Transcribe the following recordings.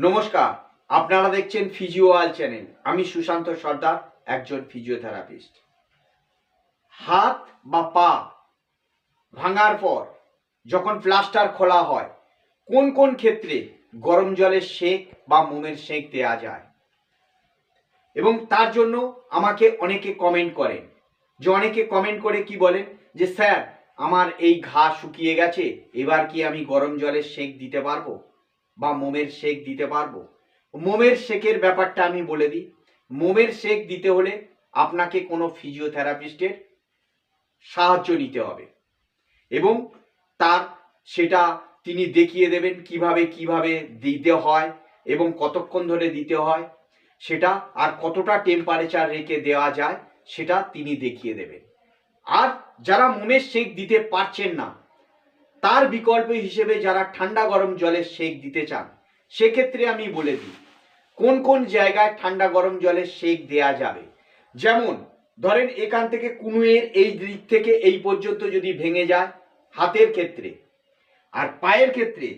নমস্কার, আপনারা দেখছেন ফিজিওয়াল চ্যানেল আমি সুশান্ত সর্দার, একজন ফিজিওথেরাপিস্ট হাত বা পা ভাঙার পর যখন প্লাস্টার খোলা হয়, কোন কোন ক্ষেত্রে গরম জলের সেক বা মোমের সেক দেওয়া যায়? এবং তার জন্য আমাকে অনেকে কমেন্ট করেন। যে অনেকে কমেন্ট করে কি বলেন? যে, স্যার, আমার এই ঘা শুকিয়ে গেছে, এবার কি আমি গরম জলের সেক দিতে পারব? বা মোমের শেক দিতে পারব? মোমের শেকের ব্যাপারটা আমি বলে দিই। মোমের শেক দিতে হলে আপনাকে কোনো ফিজিওথেরাপিস্টের সাহায্য নিতে হবে। এবং তার সেটা তিনি দেখিয়ে দেবেন কীভাবে কীভাবে দিতে হয় এবং কতক্ষণ ধরে দিতে হয়। সেটা আর কতটা টেম্পারেচার রেখে দেওয়া যায় সেটা তিনি দেখিয়ে দেবেন। আর যারা মোমের শেক দিতে পারছেন না তার বিকল্প হিসেবে যারা ঠান্ডা গরম জলের সেক দিতে চান, সেক্ষেত্রে আমি বলে দিই, কোন কোন জায়গায় ঠান্ডা গরম জলের সেক দেয়া যাবে? যেমন, ধরেন এখান থেকে কুনুয়ের এই দিক থেকে এই পর্যন্ত যদি ভেঙে যায়, হাতের ক্ষেত্রে। আর পায়ের ক্ষেত্রে,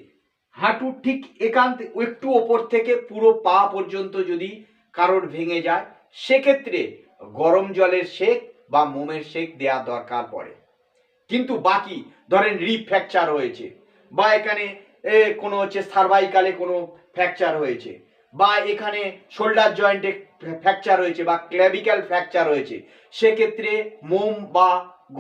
হাঁটু ঠিক একান্ত, একটু ওপর থেকে পুরো পা পর্যন্ত যদি কারোর ভেঙে যায়, সেক্ষেত্রে গরম জলের সেক বা মোমের সেক দেয়া দরকার পড়ে। কিন্তু বাকি, ধরেন রিপ ফ্র্যাকচার হয়েছে, বা এখানে কোনো হচ্ছে সার্ভাইকালে কোনো ফ্র্যাকচার হয়েছে, বা এখানে শোল্ডার জয়েন্টে ফ্র্যাকচার হয়েছে, বা ক্ল্যাভিক্যাল ফ্র্যাকচার হয়েছে, সেক্ষেত্রে মোম বা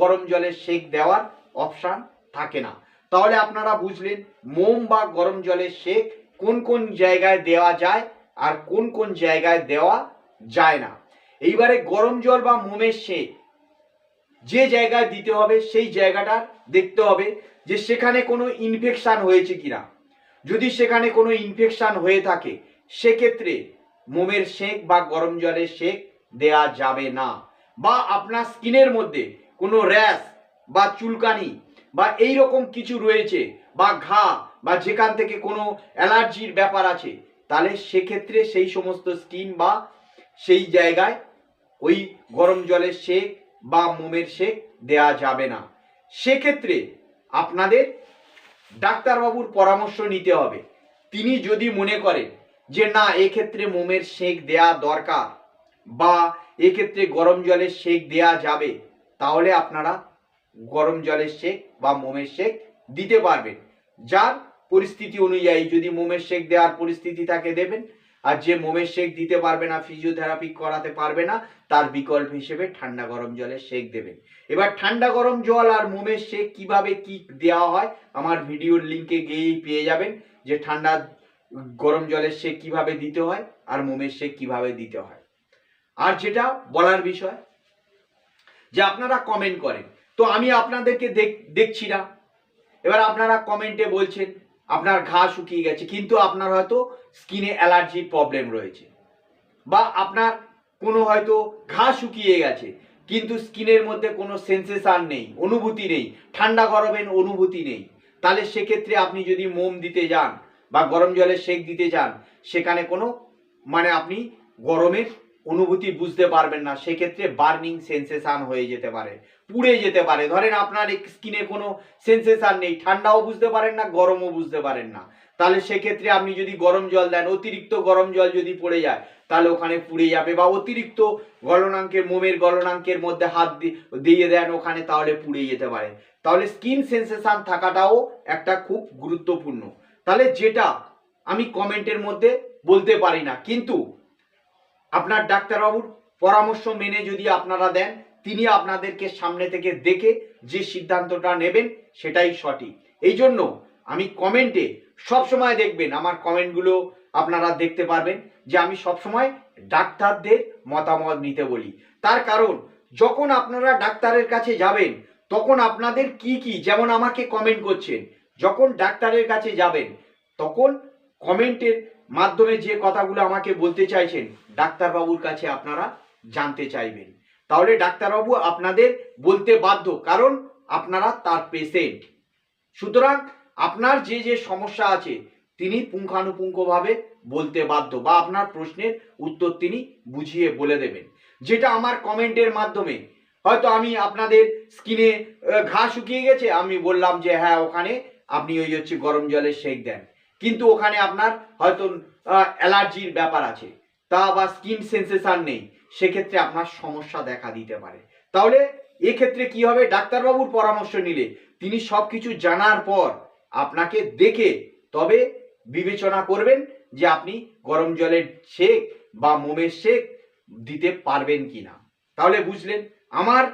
গরম জলের সেক দেওয়ার অপশান থাকে না। তাহলে আপনারা বুঝলেন, মোম বা গরম জলের সেক কোন কোন জায়গায় দেওয়া যায় আর কোন কোন জায়গায় দেওয়া যায় না। এইবারে গরম জল বা মোমের সেক যে জায়গায় দিতে হবে, সেই জায়গাটা দেখতে হবে যে সেখানে কোনো ইনফেকশান হয়েছে কিনা। যদি সেখানে কোনো ইনফেকশান হয়ে থাকে, সেক্ষেত্রে মোমের সেক বা গরম জলের সেক দেয়া যাবে না। বা আপনার স্কিনের মধ্যে কোনো র্যাশ বা চুলকানি বা এই রকম কিছু রয়েছে বা ঘা বা যেখান থেকে কোনো অ্যালার্জির ব্যাপার আছে, তাহলে সেক্ষেত্রে সেই সমস্ত স্কিন বা সেই জায়গায় ওই গরম জলের সেক বা মোমের সেক দেয়া যাবে না। সেক্ষেত্রে আপনাদের ডাক্তারবাবুর পরামর্শ নিতে হবে। তিনি যদি মনে করেন যে না, এক্ষেত্রে মোমের সেক দেয়া দরকার বা এক্ষেত্রে গরম জলের সেক দেয়া যাবে, তাহলে আপনারা গরম জলের সেক বা মোমের সেক দিতে পারবেন। যার পরিস্থিতি অনুযায়ী যদি মোমের সেক দেওয়ার পরিস্থিতি থাকে দেবেন আর যে মোমের শেক দিতে পারবে না ফিজিওথেরাপি করাতে পারবে না, তার বিকল্প হিসেবে ঠান্ডা গরম জলের সেক দেবেন। এবার ঠান্ডা গরম জল আর মোমের শেক কীভাবে কি দেওয়া হয়, আমার ভিডিওর লিঙ্কে গিয়েই পেয়ে যাবেন, যে ঠান্ডা গরম জলের সেক কীভাবে দিতে হয় আর মোমের শেক কীভাবে দিতে হয়। আর যেটা বলার বিষয়, যে আপনারা কমেন্ট করেন। তো আমি আপনাদেরকে দেখ- দেখছি না। এবার আপনারা কমেন্টে বলছেন আপনার ঘা শুকিয়ে গেছে, কিন্তু আপনার হয়তো স্কিনে অ্যালার্জির প্রবলেম রয়েছে। বা আপনার কোনো হয়তো ঘা শুকিয়ে গেছে, কিন্তু স্কিনের মধ্যে কোনো সেন্সেশন নেই, অনুভূতি নেই, ঠান্ডা গরমের অনুভূতি নেই। তাহলে সেক্ষেত্রে আপনি যদি মোম দিতে যান বা গরম জলে সেক দিতে যান, সেখানে কোনো মানে আপনি গরমের অনুভূতি বুঝতে পারবেন না, সেক্ষেত্রে বার্নিং সেন্সেশন হয়ে যেতে পারে, পুড়ে যেতে পারে। ধরেন আপনার স্কিনে কোনো সেন্সেশন নেই, ঠান্ডাও বুঝতে পারেন না, গরমও বুঝতে পারেন না। তাহলে সেক্ষেত্রে আপনি যদি গরম জল দেন, অতিরিক্ত গরম জল যদি পড়ে যায়, তাহলে ওখানে পুড়ে যাবে বা অতিরিক্ত গলনাঙ্কের, মোমের গলনাঙ্কের মধ্যে হাত দিয়ে দেন ওখানে, তাহলে পুড়ে যেতে পারে। তাহলে স্কিন সেন্সেশন থাকাটাও একটা খুব গুরুত্বপূর্ণ। তাহলে যেটা আমি কমেন্টের মধ্যে বলতে পারি না, কিন্তু আপনার ডাক্তারবাবুর পরামর্শ মেনে যদি আপনারা দেন, তিনি আপনাদেরকে সামনে থেকে দেখে যে সিদ্ধান্তটা নেবেন, সেটাই সঠিক। এই জন্য আমি কমেন্টে সবসময় দেখবেন, আমার কমেন্টগুলো আপনারা দেখতে পারবেন যে আমি সবসময় ডাক্তারদের মতামত নিতে বলি। তার কারণ, যখন আপনারা ডাক্তারের কাছে যাবেন, তখন আপনাদের কি কি, যেমন আমাকে কমেন্ট করছেন, যখন ডাক্তারের কাছে যাবেন, তখন কমেন্টের মাধ্যমে যে কথাগুলো আমাকে বলতে চাইছেন, ডাক্তারবাবুর কাছে আপনারা জানতে চাইবেন। তাহলে ডাক্তারবাবু আপনাদের বলতে বাধ্য, কারণ আপনারা তার পেশেন্ট সুতরাং আপনার যে যে সমস্যা আছে, তিনি পুঙ্খানুপুঙ্খভাবে বলতে বাধ্য, বা আপনার প্রশ্নের উত্তর তিনি বুঝিয়ে বলে দেবেন। যেটা আমার কমেন্টের মাধ্যমে, হয়তো আমি আপনাদের স্কিনে ঘা শুকিয়ে গেছে, আমি বললাম যে হ্যাঁ ওখানে আপনি ওই হচ্ছে গরম জলের সেক দেন। কিন্তু ওখানে আপনার হয়তো অ্যালার্জির ব্যাপার আছে। তা বা স্কিন সেন্সেশন নেই, সেক্ষেত্রে আপনার সমস্যা দেখা দিতে পারে। তাহলে এক্ষেত্রে কি হবে? ডাক্তারবাবুর পরামর্শ নিলে। তিনি সব কিছু জানার পর আপনাকে দেখে তবে বিবেচনা করবেন যে আপনি গরম জলের শেক বা মোমের শেক দিতে পারবেন কিনা। তাহলে বুঝলেন, আমার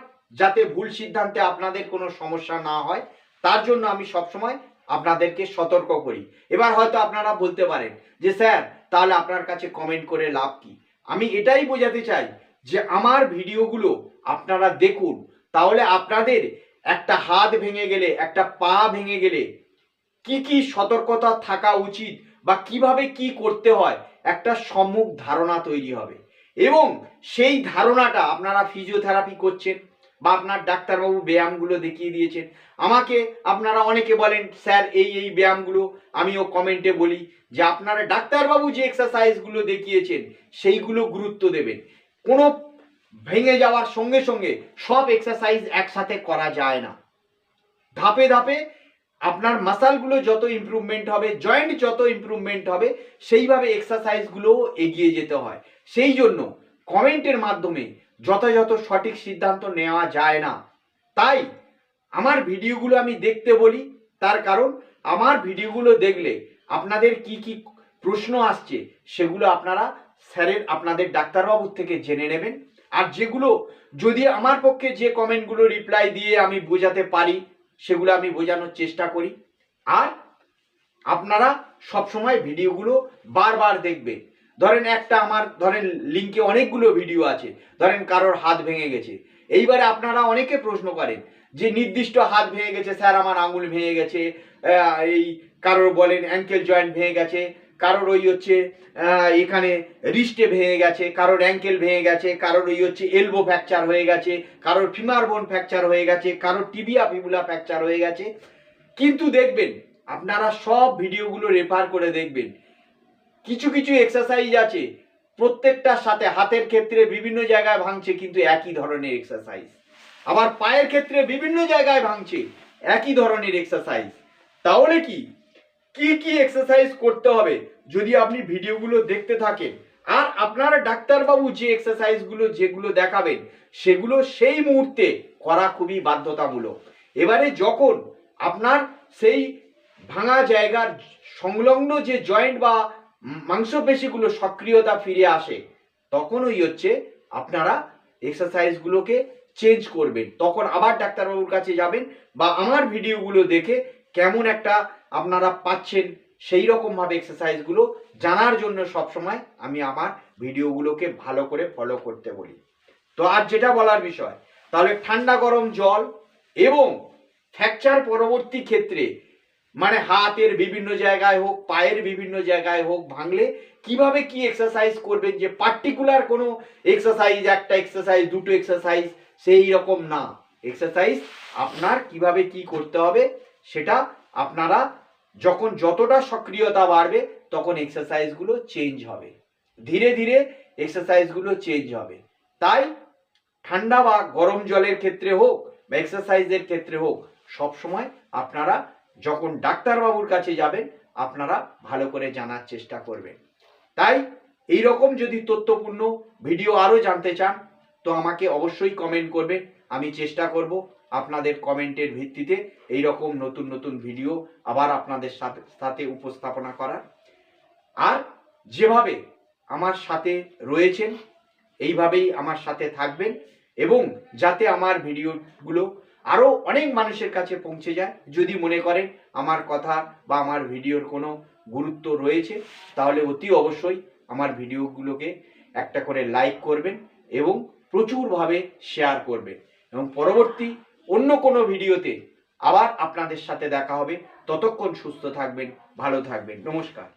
যাতে ভুল সিদ্ধান্তে আপনাদের কোনো সমস্যা না হয়, তার জন্য আমি সবসময় আপনাদেরকে সতর্ক করি। এবার হয়তো আপনারা বলতে পারেন যে, স্যার, তাহলে আপনার কাছে কমেন্ট করে লাভ কি? আমি এটাই বোঝাতে চাই যে, আমার ভিডিওগুলো আপনারা দেখুন। তাহলে আপনাদের একটা হাত ভেঙে গেলে, একটা পা ভেঙে গেলে কি কি সতর্কতা থাকা উচিত বা কীভাবে কি করতে হয়, একটা সম্মুখ ধারণা তৈরি হবে। এবং সেই ধারণাটা আপনারা ফিজিওথেরাপি করছেন। বা আপনার ডাক্তারবাবু ব্যায়ামগুলো দেখিয়ে দিয়েছেন আমাকে আপনারা অনেকে বলেন, স্যার, এই এই ব্যায়ামগুলো আমিও কমেন্টে বলি যে আপনারা ডাক্তারবাবু যে এক্সারসাইজগুলো দেখিয়েছেন, সেইগুলো গুরুত্ব দেবেন। কোনো ভেঙে যাওয়ার সঙ্গে সঙ্গে সব এক্সারসাইজ একসাথে করা যায় না। ধাপে ধাপে আপনার মাসালগুলো যত ইমপ্রুভমেন্ট হবে জয়েন্ট যত ইমপ্রুভমেন্ট হবে, সেইভাবে এক্সারসাইজগুলো এগিয়ে যেতে হয়। সেই জন্য কমেন্টের মাধ্যমে যথাযথ সঠিক সিদ্ধান্ত নেওয়া যায় না। তাই আমার ভিডিওগুলো আমি দেখতে বলি, তার কারণ আমার ভিডিওগুলো দেখলে আপনাদের কি কি প্রশ্ন আসছে সেগুলো আপনারা স্যারের, আপনাদের ডাক্তারবাবুর থেকে জেনে নেবেন। আর যেগুলো যদি আমার পক্ষে যে কমেন্টগুলো রিপ্লাই দিয়ে আমি বোঝাতে পারি, সেগুলো আমি বোঝানোর চেষ্টা করি। আর আপনারা সবসময় ভিডিওগুলো বারবার দেখবেন। ধরেন একটা আমার, ধরেন লিঙ্কে অনেকগুলো ভিডিও আছে, ধরেন কারোর হাত ভেঙে গেছে। এইবারে আপনারা অনেকে প্রশ্ন করেন যে নির্দিষ্ট হাত ভেঙে গেছে, স্যার আমার আঙুল ভেঙে গেছে এই কারোর বলেন অ্যাঙ্কেল জয়েন্ট ভেঙে গেছে, কারোর ওই হচ্ছে এখানে রিস্টে ভেঙে গেছে, কারোর অ্যাঙ্কেল ভেঙে গেছে, কারোর ওই হচ্ছে এলবো ফ্র্যাকচার হয়ে গেছে, কারোর ফিমার বোন ফ্র্যাকচার হয়ে গেছে, কারোর টিবিয়া ফিবুলা ফ্র্যাকচার হয়ে গেছে। কিন্তু দেখবেন, আপনারা সব ভিডিওগুলো রেফার করে দেখবেন কিছু কিছু এক্সারসাইজ আছে। প্রত্যেকটার সাথে হাতের ক্ষেত্রে বিভিন্ন জায়গায় ভাঙছে, কিন্তু একই ধরনের এক্সারসাইজ আবার পায়ের ক্ষেত্রে বিভিন্ন জায়গায় ভাঙছে, একই ধরনের এক্সারসাইজ তাহলে কি? কি কি এক্সারসাইজ করতে হবে? যদি আপনি ভিডিওগুলো দেখতে থাকেন, আর আপনারা ডাক্তারবাবু যে এক্সারসাইজগুলো যেগুলো দেখাবেন, সেগুলো সেই মুহূর্তে করা খুবই বাধ্যতামূলক। এবারে যখন আপনার সেই ভাঙা জায়গার সংলগ্ন যে জয়েন্ট বা মাংসপেশিগুলো সক্রিয়তা ফিরে আসে তখন ওই হচ্ছে আপনারা এক্সারসাইজগুলোকে চেঞ্জ করবেন। তখন আবার ডাক্তারবাবুর কাছে যাবেন বা আমার ভিডিওগুলো দেখে কেমন একটা আপনারা পাচ্ছেন সেই রকমভাবে এক্সারসাইজগুলো জানার জন্য সবসময় আমি আমার ভিডিওগুলোকে ভালো করে ফলো করতে বলি। তো আর যেটা বলার বিষয়, তাহলে ঠান্ডা গরম জল এবং ফ্র্যাকচার পরবর্তী ক্ষেত্রে মানে হাতের বিভিন্ন জায়গায় হোক, পায়ের বিভিন্ন জায়গায় হোক ভাঙলে কীভাবে কি এক্সারসাইজ করবেন যে পার্টিকুলার কোনো এক্সারসাইজ একটা এক্সারসাইজ দুটো এক্সারসাইজ সেই রকম না। এক্সারসাইজ আপনার কীভাবে কি করতে হবে সেটা আপনারা যখন যতটা সক্রিয়তা বাড়বে তখন এক্সারসাইজগুলো চেঞ্জ হবে। ধীরে ধীরে এক্সারসাইজগুলো চেঞ্জ হবে। তাই ঠান্ডা বা গরম জলের ক্ষেত্রে হোক বা এক্সারসাইজের ক্ষেত্রে হোক, সবসময় আপনারা যখন ডাক্তারবাবুর কাছে যাবেন, আপনারা ভালো করে জানার চেষ্টা করবেন। তাই এই রকম যদি তথ্যপূর্ণ ভিডিও আরও জানতে চান, তো আমাকে অবশ্যই কমেন্ট করবেন, আমি চেষ্টা করব আপনাদের কমেন্টের ভিত্তিতে এই রকম নতুন নতুন ভিডিও আবার আপনাদের সাথে সাথে উপস্থাপনা করার। আর যেভাবে আমার সাথে রয়েছেন, এইভাবেই আমার সাথে থাকবেন এবং যাতে আমার ভিডিওগুলো আরও অনেক মানুষের কাছে পৌঁছে যায়। যদি মনে করেন আমার কথা বা আমার ভিডিওর কোনো গুরুত্ব রয়েছে, তাহলে অতি অবশ্যই আমার ভিডিওগুলোকে একটা করে লাইক করবেন এবং প্রচুরভাবে শেয়ার করবেন। এবং পরবর্তী অন্য কোনো ভিডিওতে আবার আপনাদের সাথে দেখা হবে। ততক্ষণ সুস্থ থাকবেন, ভালো থাকবেন। নমস্কার।